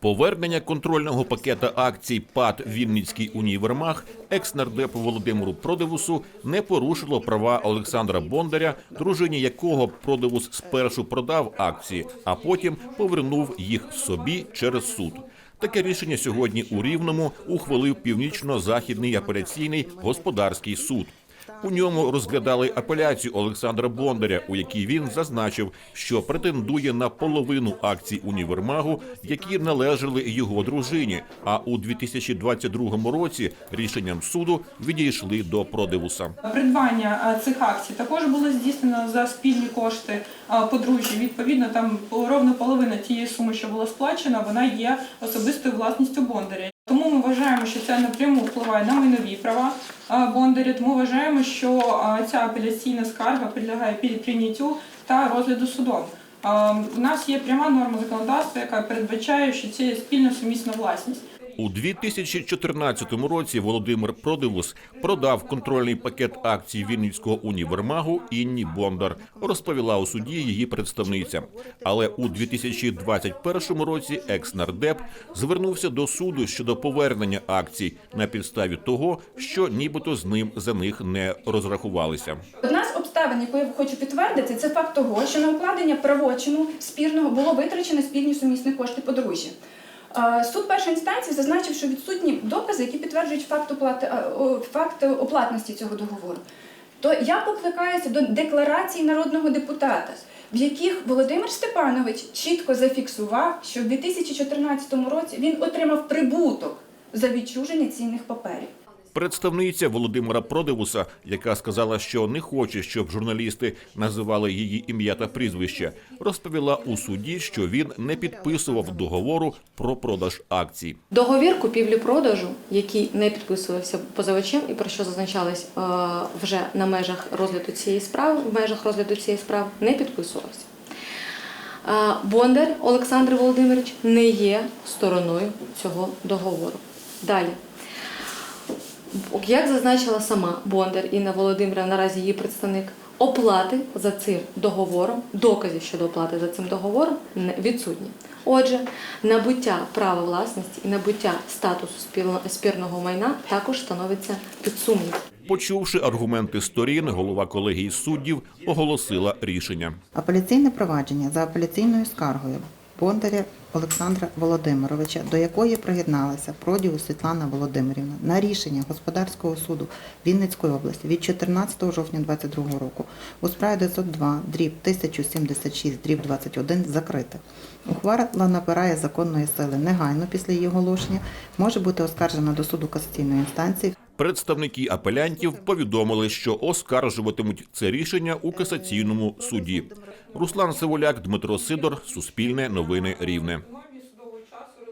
Повернення контрольного пакета акцій ПАД Вінницький універмаг екс-нардепу Володимиру Продивусу не порушило права Олександра Бондаря, дружині якого Продивус спершу продав акції, а потім повернув їх собі через суд. Таке рішення сьогодні у Рівному ухвалив північно-західний апеляційний господарський суд. У ньому розглядали апеляцію Олександра Бондаря, у якій він зазначив, що претендує на половину акцій універмагу, які належали його дружині. А у 2022 році рішенням суду відійшли до продивуса. Придбання цих акцій також було здійснено за спільні кошти подружжя. Відповідно, там ровно половина тієї суми, що була сплачена, вона є особистою власністю Бондаря. Тому ми вважаємо, що це напряму впливає на майнові права Бондарів. Тому вважаємо, що ця апеляційна скарга підлягає під прийняттю та розгляду судом. У нас є пряма норма законодавства, яка передбачає, що це є спільна сумісна власність. У 2014 році Володимир Продивус продав контрольний пакет акцій Вінницького універмагу Інні Бондар, розповіла у суді її представниця. Але у 2021 році екс-нардеп звернувся до суду щодо повернення акцій на підставі того, що нібито з ним за них не розрахувалися. Одна з обставин, яку я хочу підтвердити, це факт того, що на укладення правочину спірного було витрачено спільні сумісні кошти подружжя. Е, Суд першої інстанції зазначив, що відсутні докази, які підтверджують факт оплати е, факт оплатності цього договору. То я покликаюся до декларації народного депутата, в яких Володимир Степанович чітко зафіксував, що в 2014 році він отримав прибуток за відчуження цінних паперів. Представниця Володимира Продивуса, яка сказала, що не хоче, щоб журналісти називали її ім'я та прізвище, розповіла у суді, що він не підписував договору про продаж акцій. Договір купівлі-продажу, який не підписувався позивачем і про що зазначалось е, вже на межах розгляду цієї справи, в межах розгляду цієї справи, не підписувався. Е, Бондар Олександр Володимирович не є стороною цього договору. Далі. Як зазначила сама Бондар Інна Володимира, наразі її представник, оплати за цим договором, доказів щодо оплати за цим договором не- відсутні. Отже, набуття права власності і набуття статусу спірного майна також становиться під сумнів. Почувши аргументи сторін, голова колегії суддів оголосила рішення. Апеляційне провадження за апеляційною скаргою Бондаря Олександра Володимировича, до якої приєдналася Продіу Світлана Володимирівна на рішення господарського суду Вінницької області від 14 жовтня 2022 року у справі 902 дріб 1076 дріб 21 закрите. Ухвала набирає законної сили негайно після її оголошення, може бути оскаржена до суду касаційної інстанції Представники апелянтів повідомили, що оскаржуватимуть це рішення у касаційному суді. Руслан Сивуляк, Дмитро Сидор, Суспільне новини Рівне.